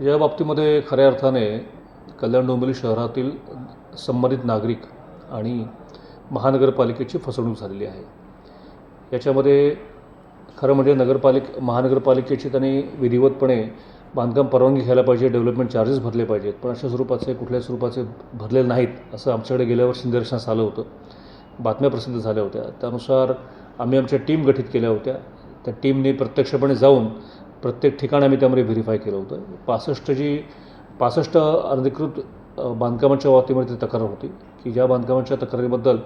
या बाबतीमध्ये खऱ्या अर्थाने कल्याण डोंबिवली शहरातील संबंधित नागरिक आणि महानगरपालिकेची फसवणूक झालेली आहे. याच्यामध्ये खरं म्हणजे नगरपालिक महानगरपालिकेची त्यांनी विधिवतपणे बांधकाम परवानगी घ्यायला पाहिजे डेव्हलपमेंट चार्जेस भरले पाहिजेत पण अशा स्वरूपाचे कुठल्या स्वरूपाचे भरलेले नाहीत असं आमच्याकडे गेल्या वर्षी निदर्शनास आलं होतं. बातम्या प्रसिद्ध झाल्या होत्या. त्यानुसार आम्ही आमच्या टीम गठीत केल्या होत्या. त्या टीमने प्रत्यक्षपणे जाऊन प्रत्येक ठिकाण आम्ही त्यामध्ये व्हेरीफाय केलं होतं. पासष्ट जी पासष्ट अनधिकृत बांधकामांच्या बांधकामाच्या बाबतीमध्ये ती तक्रार होती की ज्या बांधकामाच्या तक्रारीबद्दल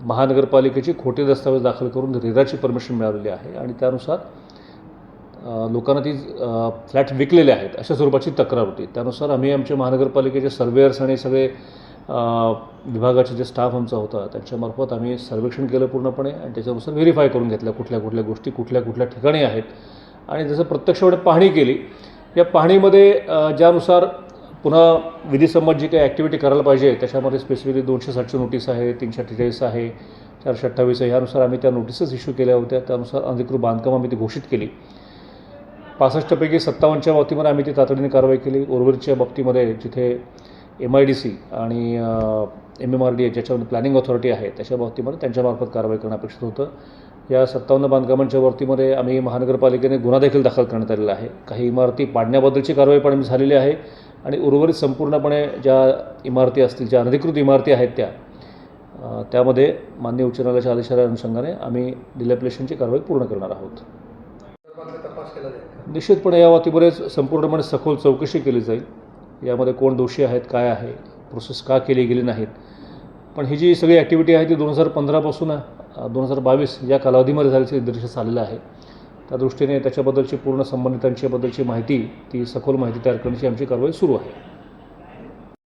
महानगरपालिकेची खोटे दस्तावेज दाखल करून रेराची परमिशन मिळालेली आहे आणि त्यानुसार लोकांना ती फ्लॅट विकलेले आहेत अशा स्वरूपाची तक्रार होती. त्यानुसार आम्ही आमच्या महानगरपालिकेचे सर्वेअर्स आणि सगळे विभागाचे जे स्टाफ आमचा होता त्यांच्यामार्फत आम्ही सर्वेक्षण केलं पूर्णपणे आणि त्याच्यानुसार व्हेरीफाय करून घेतल्या कुठल्या कुठल्या गोष्टी कुठल्या कुठल्या ठिकाणी आहेत. आणि जसं प्रत्यक्षपणे पाहणी केली या पाहणीमध्ये ज्यानुसार पुन्हा विधीसंबंध जी काही ॲक्टिव्हिटी करायला पाहिजे त्याच्यामध्ये स्पेसिफिकली दोनशे साठची नोटीस आहे तीनशे अठ्ठेचाळीस आहे चारशे अठ्ठावीस आहे यानुसार आम्ही त्या नोटीसेस इश्यू केल्या होत्या. त्यानुसार अधिकृत बांधकाम आम्ही ती घोषित केली. पासष्टपैकी सत्तावन्नच्या बाबतीमध्ये आम्ही ती तातडीने कारवाई केली. उर्वरितच्या बाबतीमध्ये जिथे एम आय डी सी आणि M M R D A ज्याच्यामध्ये प्लॅनिंग ऑथॉरिटी आहे त्याच्या बाबतीमध्ये त्यांच्यामार्फत कारवाई करणं अपेक्षित होतं. या सत्तावन्न बांधकामांच्या बाबतीमध्ये आम्ही महानगरपालिकेने गुन्हा देखील दाखल करण्यात आलेला आहे. काही इमारती पाडण्याबद्दलची कारवाई पण आम्ही झालेली आहे आणि उर्वरित संपूर्णपणे ज्या इमारती असतील ज्या अनधिकृत इमारती आहेत त्या त्यामध्ये मान्य उच्च न्यायालयाच्या आदेशाच्या अनुषंगाने आम्ही डिलॅपलेशनची कारवाई पूर्ण करणार आहोत. निश्चितपणे या बाबतीमध्ये संपूर्णपणे सखोल चौकशी केली जाईल. यामध्ये कोण दोषी आहेत काय आहे प्रोसेस का केली गेली नाहीत. पण ही जी सगळी ॲक्टिव्हिटी आहे ती दोन हजार पंधरापासून दोन हजार बावीस या कालावधीमध्ये झाल्याचं निदर्श आलेलं आहे. त्या दृष्टीने त्याच्याबद्दलची पूर्ण संबंधितांच्याबद्दलची माहिती ती सखोल माहिती तयार करण्याची आमची कारवाई सुरू आहे.